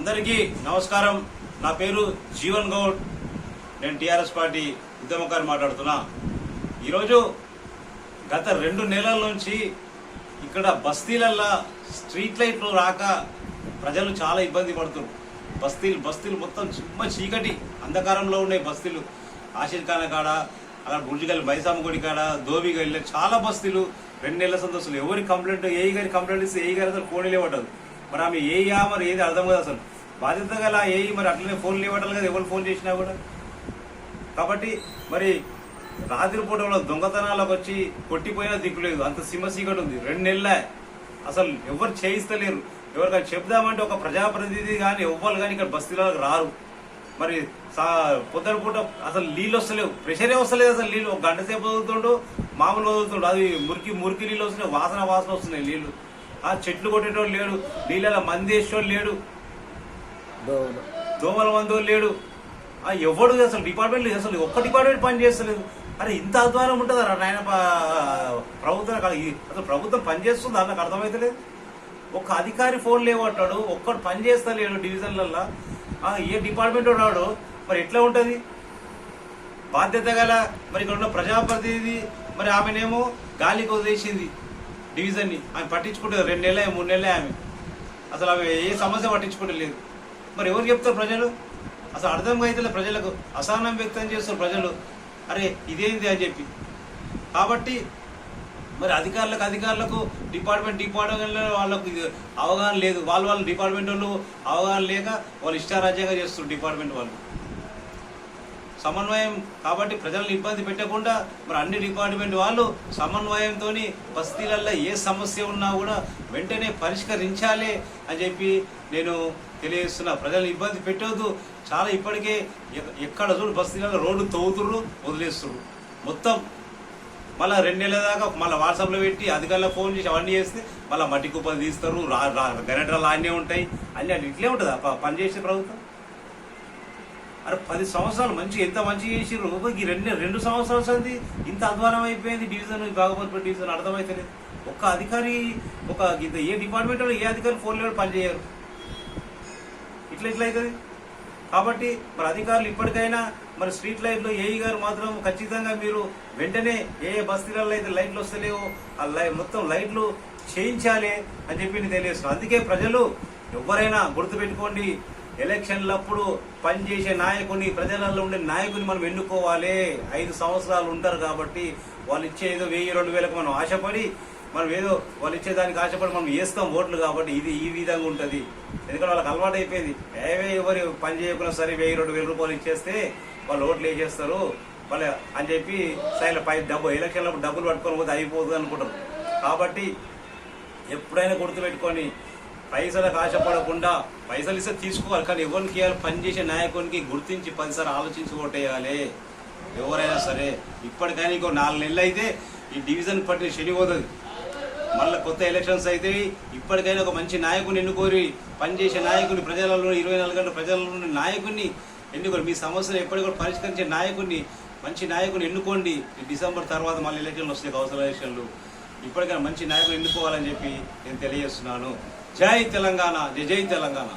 అందరికీ నమస్కారం. నా పేరు జీవన్ గౌడ్. నేను టీఆర్ఎస్ పార్టీ ఉద్యమకారి మాట్లాడుతున్నా. ఈరోజు గత రెండు నెలల నుంచి ఇక్కడ బస్తీలల్లా స్ట్రీట్ లైట్లు రాక ప్రజలు చాలా ఇబ్బంది పడుతున్నారు. బస్తీలు బస్తీలు మొత్తం చిమ్మ చీకటి. అంధకారంలో ఉండే బస్తీలు. ఆశీర్ ఖాన్ కాడ అలా గుడిగల్లి మైసామ గుడి కాడ దోబి గల్లి చాలా బస్తీలు. రెండు నెలల సంతోషాలు ఎవరి కంప్లైంట్ ఏ గారి కంప్లైంట్ ఇస్తే ఏ గారి అసలు ఫోన్ పడ్డదు మరి ఆమె ఏ మరి ఏది అర్థం కాదు అసలు. బాధ్యత గల ఏఈ మరి అట్లనే ఫోన్ లేవటాలి కదా ఎవరు ఫోన్ చేసినా కూడా. కాబట్టి మరి రాత్రిపూటలో దొంగతనాలకు వచ్చి కొట్టిపోయినా దిక్కులేదు అంత సింహసీకటి ఉంది. రెండు నెలలే అసలు ఎవరు చేయిస్తలేరు. ఎవరికైనా చెప్దామంటే ఒక ప్రజాప్రతినిధి కానీ ఎవ్వరు కానీ ఇక్కడ బస్తీలకు రారు. మరి సా- పొద్దున పూట అసలు నీళ్ళు వస్తలేవు. ప్రెషరే వస్తలేదు అసలు నీళ్ళు. ఒక గంట సేపు వదులుతుండు మామూలు వదులుతుండు. అది మురికి మురికి నీళ్ళు వస్తున్నాయి. వాసన వాసన వస్తున్నాయి నీళ్ళు. ఆ చెట్లు కొట్టేటోడు లేడు. నీళ్ళ మంది వేసేటోడు లేడు. దోమల మందు లేడు. ఆ ఎవడు అసలు డిపార్ట్మెంట్ లేదు అసలు ఒక్క డిపార్ట్మెంట్ పని చేస్తలేదు. అరే ఇంత అధ్వానం ఉంటుందా నాయన ప- ప్రభుత్వం అసలు ప్రభుత్వం పని చేస్తుందా? నాకు అర్థమైతలేదు. ఒక్క అధికారి ఫోన్ లేవంటాడు ఒక్కడు పని చేస్తలేడు డివిజన్లల్లో. ఆ, ఏ డిపార్ట్మెంట్ ఉన్నాడు మరి ఎట్లా ఉంటుంది? బాధ్యత గల మరి ఇక్కడ ఉన్న ప్రజాప్రతినిధి మరి ఆమెనేమో గాలికి వదిలేసింది డివిజన్ని. ఆమె పట్టించుకుంటుంది రెండు నెలలే మూడు నెలలే ఆమె. అసలు ఆమె ఏ సమస్య పట్టించుకుంటలేదు. మరి ఎవరు చెప్తారు ప్రజలు? అసలు అర్థం అయితే ప్రజలకు అసహనం వ్యక్తం చేస్తారు ప్రజలు. అరే ఇదేంది అని చెప్పి. కాబట్టి మరి అధికారులకు అధికారులకు డిపార్ట్మెంట్ డిపార్ట్మెంట్ వాళ్ళకు అవగాహన లేదు. వాళ్ళ వాళ్ళ డిపార్ట్మెంట్ వాళ్ళు అవగాహన లేక వాళ్ళు ఇష్టారాజ్యంగా చేస్తారు డిపార్ట్మెంట్ వాళ్ళు. సమన్వయం కాబట్టి ప్రజలను ఇబ్బంది పెట్టకుండా మరి అన్ని డిపార్ట్మెంట్ వాళ్ళు సమన్వయంతో బస్తీలల్లో ఏ సమస్య ఉన్నా కూడా వెంటనే పరిష్కరించాలి అని చెప్పి నేను తెలియజేస్తున్నా. ప్రజలను ఇబ్బంది పెట్టవద్దు చాలా ఇప్పటికే ఎక్కడ చూడు బస్తీలలో రోడ్డు తవ్వుతుర్రు వదిలేస్తుర్రు. మొత్తం మళ్ళీ రెండు నెలల దాకా మళ్ళీ వాట్సాప్లో పెట్టి అధికారులకు ఫోన్ చేసి అవన్నీ చేస్తే మళ్ళీ మట్టి కుప్పలు తీస్తారు రా అన్నీ ఉంటాయి. అన్నీ అన్ని ఇట్లే ఉంటుందా? పనిచేసే పని చేసే ప్రభుత్వం? అరే పది సంవత్సరాలు మంచి ఎంత మంచి చేసిర్రు? ఈ రెండు రెండు సంవత్సరాలు సంది ఇంత అధ్వానం అయిపోయింది డివిజన్ బాగోపల్లి డివిజన్ అర్థమవుతలేదు ఒక్క అధికారి ఒక ఇంత ఏ డిపార్ట్మెంట్లో ఏ అధికారి ఫోన్ లెవెల్ పనిచేయరు ఇట్లా ఇట్లా అవుతుంది కాబట్టి మరి అధికారులు ఇప్పటికైనా మరి స్ట్రీట్ లైట్లు ఏఈ గారు మాత్రం ఖచ్చితంగా మీరు వెంటనే ఏ ఏ బస్తీలలో అయితే లైట్లు వస్తలేవో ఆ లై మొత్తం లైట్లు చేయించాలి అని చెప్పి నేను తెలియజేస్తున్నాను అందుకే ప్రజలు ఎవరైనా గుర్తుపెట్టుకోండి ఎలక్షన్లప్పుడు పనిచేసే నాయకుని ప్రజలలో ఉండే నాయకుని మనం ఎన్నుకోవాలి. ఐదు సంవత్సరాలు ఉంటారు కాబట్టి వాళ్ళు ఇచ్చే ఏదో వెయ్యి రెండు వేలకు మనం ఆశపడి మనం ఏదో వాళ్ళు ఇచ్చేదానికి ఆశపడి మనం వేస్తాం ఓట్లు కాబట్టి ఇది ఈ విధంగా ఉంటుంది. ఎందుకంటే వాళ్ళకి అలవాటు అయిపోయింది. ఏవే ఎవరు పని చేయకుండా సరే వెయ్యి రెండు వేల రూపాయలు ఇచ్చేస్తే వాళ్ళు ఓట్లు వేసేస్తారు. వాళ్ళు అని చెప్పి సైలెంట్ పై డబ్బు ఎలక్షన్లప్పుడు డబ్బులు పట్టుకొని పోతే అయిపోతుంది అనుకుంటారు. కాబట్టి ఎప్పుడైనా గుర్తుపెట్టుకొని పైసలకు ఆశపడకుండా పైసలు ఇస్తే తీసుకోవాలి కానీ ఎవరికి ఇవ్వాలి? పనిచేసే నాయకునికి గుర్తించి పదిసారి ఆలోచించి ఓటేయాలి. ఎవరైనా సరే ఇప్పటికైనా ఇంకో నాలుగు నెలలు అయితే ఈ డివిజన్ పట్టిన శని పోతుంది. మళ్ళీ కొత్త ఎలక్షన్స్ అయితే ఇప్పటికైనా ఒక మంచి నాయకుని ఎన్నుకోరి పనిచేసే నాయకుని ప్రజలలో ఇరవై నాలుగు గంటల ప్రజలలో నాయకుడిని నాయకుని ఎన్నుకోరు మీ సమస్యలు ఎప్పటికీ పరిష్కరించే నాయకుడిని మంచి నాయకుని ఎన్నుకోండి. డిసెంబర్ తర్వాత మళ్ళీ ఎలక్షన్లు వస్తాయి కౌన్సిల్ ఎలక్షన్లు. ఇప్పటికైనా మంచి నాయకులు ఎన్నుకోవాలని చెప్పి నేను తెలియజేస్తున్నాను. జై తెలంగాణ జై జై తెలంగాణ.